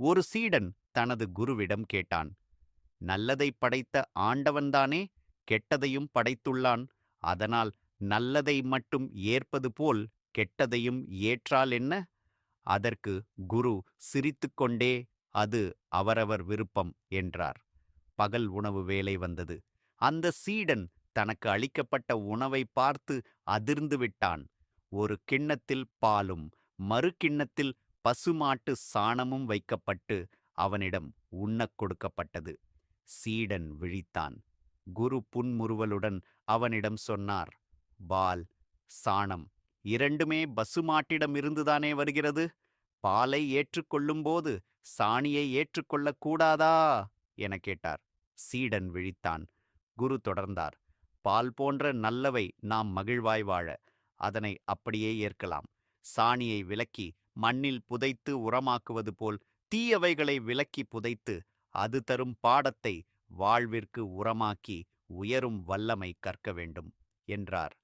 ஒரு சீடன் தனது குருவிடம் கேட்டான் நல்லதை படைத்த ஆண்டவன்தானே? கெட்டதையும் படைத்துள்ளான். அதனால் நல்லதை மட்டும் ஏற்பது போல் கெட்டதையும் ஏற்றால் என்ன அதற்கு குரு சிரித்துக்கொண்டே அது அவரவர் விருப்பம் என்றார். பகல் உணவு வேலை வந்தது. அந்த சீடன் தனக்கு அளிக்கப்பட்ட உணவை பார்த்து அதிர்ந்து விட்டான். ஒரு கிண்ணத்தில் பாலும் மறு கிண்ணத்தில் பசுமாட்டு சாணமும் வைக்கப்பட்டு அவனிடம் உண்ணக் கொடுக்கப்பட்டது. சீடன் விழித்தான். குரு புன்முறுவலுடன் அவனிடம் சொன்னார் பால் சாணம் இரண்டுமே பசுமாட்டிடமிருந்துதானே வருகிறது? பாலை ஏற்றுக்கொள்ளும்போது சாணியை ஏற்றுக்கொள்ளக் கூடாதா? என கேட்டார். சீடன் விழித்தான். குரு தொடர்ந்தார் பால் போன்ற நல்லவை நாம் மகிழ்வாய் வாழ அதனை அப்படியே ஏற்கலாம். சாணியை விலக்கி மண்ணில் புதைத்து உரமாக்குவது போல் தீயவைகளை விலக்கி புதைத்து அது தரும் பாடத்தை வாழ்விற்கு உரமாக்கி உயரும் வல்லமை கற்க வேண்டும் என்றார்.